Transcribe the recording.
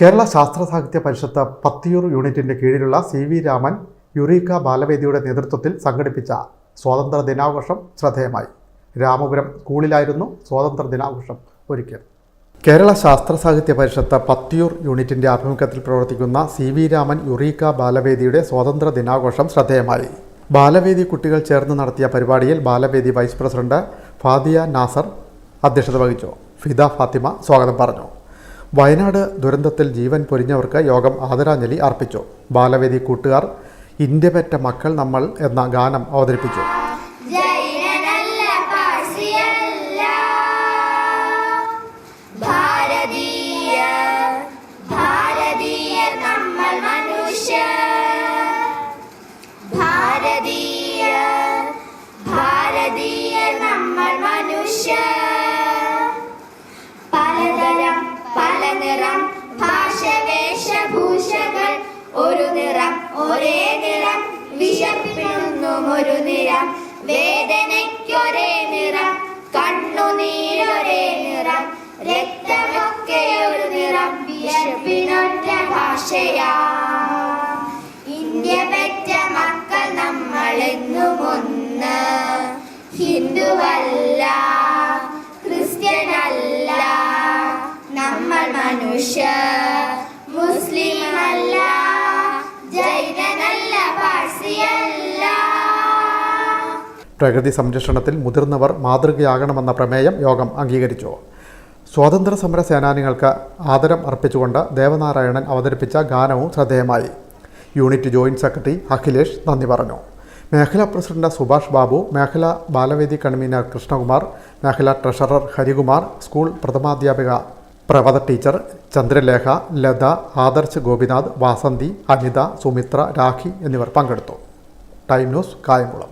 കേരള ശാസ്ത്ര സാഹിത്യ പരിഷത്ത് പത്തിയൂർ യൂണിറ്റിന്റെ കീഴിലുള്ള സി വി രാമൻ യുറീക്ക ബാലവേദിയുടെ നേതൃത്വത്തിൽ സംഘടിപ്പിച്ച സ്വാതന്ത്ര്യ ദിനാഘോഷം ശ്രദ്ധേയമായി. രാമപുരം സ്കൂളിലായിരുന്നു സ്വാതന്ത്ര്യ ദിനാഘോഷം ഒരുക്കിയത്. കേരള ശാസ്ത്ര സാഹിത്യ പരിഷത്ത് പത്തിയൂർ യൂണിറ്റിന്റെ ആഭിമുഖ്യത്തിൽ പ്രവർത്തിക്കുന്ന സി വി രാമൻ യുറീക്ക ബാലവേദിയുടെ സ്വാതന്ത്ര്യ ദിനാഘോഷം ശ്രദ്ധേയമായി. ബാലവേദി കുട്ടികൾ ചേർന്ന് നടത്തിയ പരിപാടിയിൽ ബാലവേദി വൈസ് പ്രസിഡന്റ് ഫാദിയ നാസർ അധ്യക്ഷത വഹിച്ചു. ഫിദ ഫാത്തിമ സ്വാഗതം പറഞ്ഞു. വയനാട് ദുരന്തത്തിൽ ജീവൻ പൊരിഞ്ഞവർക്ക് യോഗം ആദരാഞ്ജലി അർപ്പിച്ചു. ബാലവേദി കൂട്ടുകാർ ഇന്ത്യ പെറ്റ മക്കൾ നമ്മൾ എന്ന ഗാനം അവതരിപ്പിച്ചു. ഭാരതീയ ഒരു നിറം ഒരേ നിറം വിശപ്പിനൊന്നും ഒരു നിറം. വേദനയ്ക്കൊരേ നിറം കണ്ണുനീരൊരേ നിറം. രക്തമൊക്കെ ഒരു നിറം വിശപ്പിനൊറ്റ ഭാഷയാ. ഇന്ത്യ പെറ്റ മക്കൾ നമ്മൾ എന്നും ഒന്ന് ഹിന്ദുവല്ല ക്രിസ്ത്യനല്ല. നമ്മൾ മനുഷ്യ മുസ്ലിം അല്ല പ്രകൃതി സംരക്ഷണത്തിൽ മുതിർന്നവർ മാതൃകയാകണമെന്ന പ്രമേയം യോഗം അംഗീകരിച്ചു. സ്വാതന്ത്ര്യ സമര സേനാനികൾക്ക് ആദരം അർപ്പിച്ചുകൊണ്ട് ദേവനാരായണൻ അവതരിപ്പിച്ച ഗാനവും ശ്രദ്ധേയമായി. യൂണിറ്റ് ജോയിന്റ് സെക്രട്ടറി അഖിലേഷ് നന്ദി പറഞ്ഞു. മേഖലാ പ്രസിഡന്റ് സുഭാഷ് ബാബു മേഖലാ ബാലവേദി കൺവീനർ കൃഷ്ണകുമാർ മേഖലാ ട്രഷറർ ഹരികുമാർ സ്കൂൾ പ്രഥമാധ്യാപിക പ്രവത ടീച്ചർ ചന്ദ്രലേഖ ലത ആദർശ് ഗോപിനാഥ് വാസന്തി അനിത സുമിത്ര രാഖി എന്നിവർ പങ്കെടുത്തു. Time news Kayamkulam.